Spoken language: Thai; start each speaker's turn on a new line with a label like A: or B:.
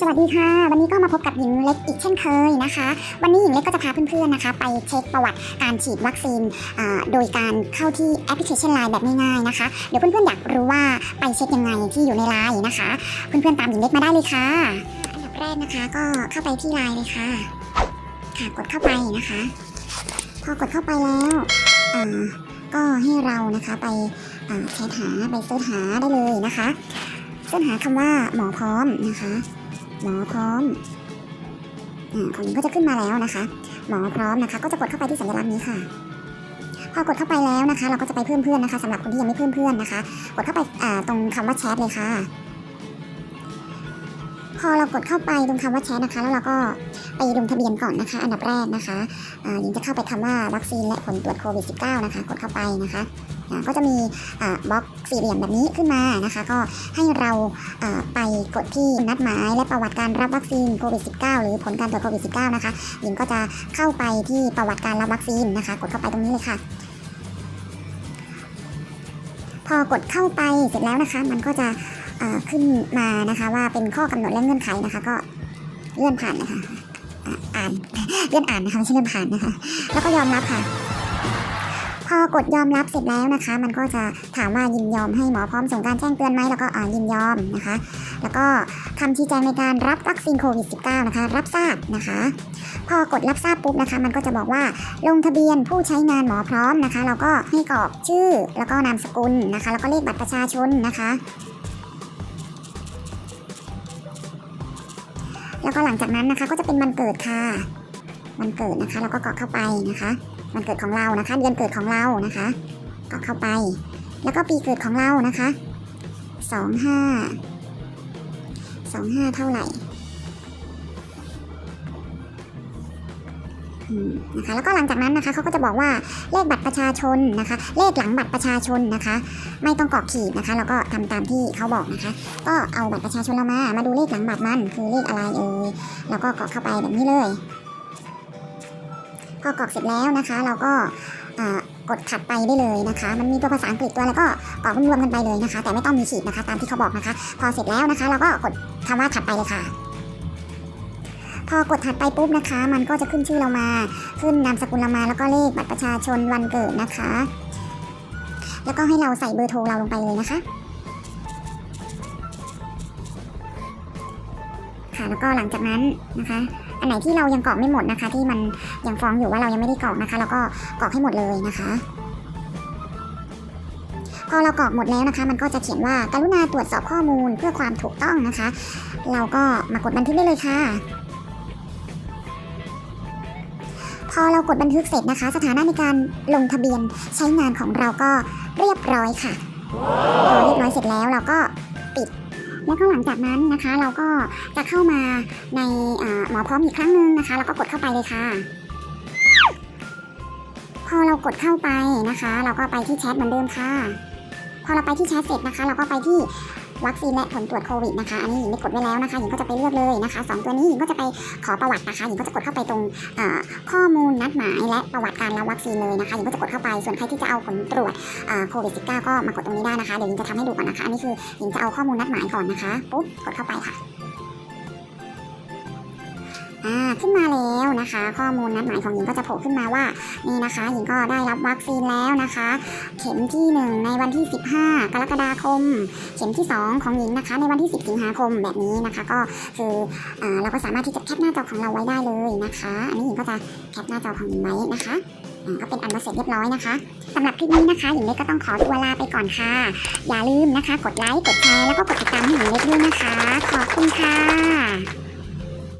A: สวัสดีค่ะ วันนี้ก็มาพบกับหญิงเล็กอีกเช่นเคยนะคะ วันนี้หญิงเล็กก็จะพาเพื่อนๆนะคะ ไปเช็คประวัติการฉีดวัคซีนโดยการเข้าที่แอปพลิเคชันไลน์แบบง่ายๆนะคะ เดี๋ยวเพื่อนๆอยากรู้ว่าไปเช็คยังไงที่อยู่ในไลน์นะคะ เพื่อนๆตามหญิงเล็กมาได้เลยค่ะ อันดับแรกนะคะก็เข้าไปที่ไลน์เลยค่ะ ค่ะกดเข้าไปนะคะ พอกดเข้าไปแล้วก็ให้เรานะคะไปแชทหาไปเสิร์ชหาได้เลยนะคะเสิร์ชหาคำว่าหมอพร้อมนะคะ หมอพร้อมอ่าของหญิงก็จะขึ้นมาแล้วนะคะ หมอพร้อมนะคะ ก็จะกดเข้าไปที่สัญลักษณ์นี้ค่ะ พอกดเข้าไปแล้วนะคะ เราก็จะไปเพิ่มเพื่อนนะคะสำหรับคนที่ยังไม่เพิ่มเพื่อนนะคะ กดเข้าไปอ่าตรงคำว่าแชทเลยค่ะ พอเรากดเข้าไปตรงคำว่าแชทนะคะ แล้วเราก็ไปลงทะเบียนก่อนนะคะ อันดับแรกนะคะอ่าหญิงจะเข้าไปคำว่าวัคซีนและผลตรวจโควิด -19 นะคะ กดเข้าไปนะคะ ก็จะมีบล็อกสี่เหลี่ยมแบบนี้ขึ้นมานะคะ ก็ให้เราไปกดที่นัดหมายและประวัติการรับวัคซีนโควิด -19 หรือผลการตรวจโควิด -19 นะคะหญิงก็จะเข้าไปที่ประวัติการรับวัคซีนนะคะ กดเข้าไปตรงนี้เลยค่ะพอกดเข้าไปเสร็จแล้วนะคะ มันก็จะขึ้นมานะคะว่าเป็นข้อกำหนดและเงื่อนไขนะคะ ก็เลื่อนผ่านนะคะอ่านเลื่อนอ่านนะคะไม่ใช่เลื่อนผ่านนะคะ แล้วก็ยอมรับค่ะ อกดยอมรับเสร็จแล้วนะคะ มันก็จะถามว่ายินยอมให้หมอพร้อมส่งการแจ้งเตือนไหมแล้วก็อ่ายินยอมนะคะ แล้วก็คำชี้แจงในการรับวัคซีนโควิด -19 นะคะ รับทราบนะคะ พอกดรับทราบปุ๊บนะคะ มันก็จะบอกว่าลงทะเบียนผู้ใช้งานหมอพร้อมนะคะ เราก็ให้กรอกชื่อแล้วก็นามสกุลนะคะ แล้วก็เลขบัตรประชาชนนะคะแล้วก็หลังจากนั้นนะคะก็จะเป็นวันเกิดค่ะ วันเกิดนะคะ เราก็กรอกเข้าไปนะคะ วันเกิดของเรานะคะ เดือนเกิดของเรานะคะกรอกเข้าไป แล้วก็ปีเกิดของเรานะคะสองห้าสองห้าเท่าไหร่นะคะแล้วก็หลังจากนั้นนะคะเขาก็จะบอกว่าเลขบัตรประชาชนนะคะ เลขหลังบัตรประชาชนนะคะ ไม่ต้องกรอกขีดนะคะ แล้วก็ทำตามที่เขาบอกนะคะ ก็เอาบัตรประชาชนเรามา มาดูเลขหลังบัตรมันคือเลขอะไรเอ่ยแล้วก็กรอกเข้าไปแบบนี้เลย พอกรอกเสร็จแล้วนะคะ เราก็กดถัดไปได้เลยนะคะ มันมีตัวภาษาอังกฤษตัวแล้วก็กรอกรวมกันไปเลยนะคะ แต่ไม่ต้องมีขีดนะคะ ตามที่เขาบอกนะคะ พอเสร็จแล้วนะคะ เราก็กดคำว่าถัดไปเลยค่ะ พอกดถัดไปปุ๊บนะคะ มันก็จะขึ้นชื่อเรามา ขึ้นนามสกุลเรามา แล้วก็เลขบัตรประชาชนวันเกิดนะคะ แล้วก็ให้เราใส่เบอร์โทรเราลงไปเลยนะคะค่ะแล้วก็หลังจากนั้นนะคะ อันไหนที่เรายังกรอกไม่หมดนะคะ ที่มันยังฟ้องอยู่ว่าเรายังไม่ได้กรอกนะคะแล้วก็กรอกให้หมดเลยนะคะพอเรากรอกหมดแล้วนะคะ มันก็จะเขียนว่า กรุณาตรวจสอบข้อมูลเพื่อความถูกต้องนะคะ เราก็มากดบันทึกได้เลยค่ะ พอเรากดบันทึกเสร็จนะคะ สถานะในการลงทะเบียนใช้งานของเราก็เรียบร้อยค่ะ พอเรียบร้อยเสร็จแล้วเราก็ปิด แล้วก็หลังจากนั้นนะคะ เราก็จะเข้ามาในหมอพร้อมอีกครั้งหนึ่งนะคะ แล้วก็กดเข้าไปเลยค่ะ พอเรากดเข้าไปนะคะ เราก็ไปที่แชทเหมือนเดิมค่ะ พอเราไปที่แชทเสร็จนะคะ เราก็ไปที่ วัคซีนและผลตรวจโควิดนะคะอันนี้หญิงได้กดไว้แล้วนะคะหญิงก็จะไปเลือกเลยนะคะสองตัวนี้หญิงก็จะไปขอประวัตินะคะหญิงก็จะกดเข้าไปตรงข้อมูลนัดหมายและประวัติการรับวัคซีนเลยนะคะหญิงก็จะกดเข้าไปส่วนใครที่จะเอาผลตรวจโควิด -19 ก็มากดตรงนี้ได้นะคะเดี๋ยวหญิงจะทำให้ดูก่อนนะคะอันนี้คือหญิงจะเอาข้อมูลนัดหมายก่อนนะคะปุ๊บกดเข้าไปค่ะ อ่าขึ้นมาแล้วนะคะ ข้อมูลนัดหมายของหญิงก็จะโผล่ขึ้นมาว่านี่นะคะ หญิงก็ได้รับวัคซีนแล้วนะคะ เข็มที่ 1 ในวันที่ 15 กรกฎาคม เข็มที่ 2 ของหญิงนะคะ ในวันที่ 10 สิงหาคมแบบนี้นะคะ ก็คืออเราก็สามารถที่จะแคปหน้าจอของเราไว้ได้เลยนะคะ อันนี้หญิงก็จะแคปหน้าจอของหญิงไว้นะคะก็เป็นอันว่าเสร็จเรียบร้อยนะคะสำหรับคลิปนี้นะคะหญิงเล็กก็ต้องขอตัวลาไปก่อนค่ะ อย่าลืมนะคะ กดไลค์กดแชร์แล้วก็กดติดตามให้หญิงเล็กด้วยนะคะ ขอบคุณค่ะ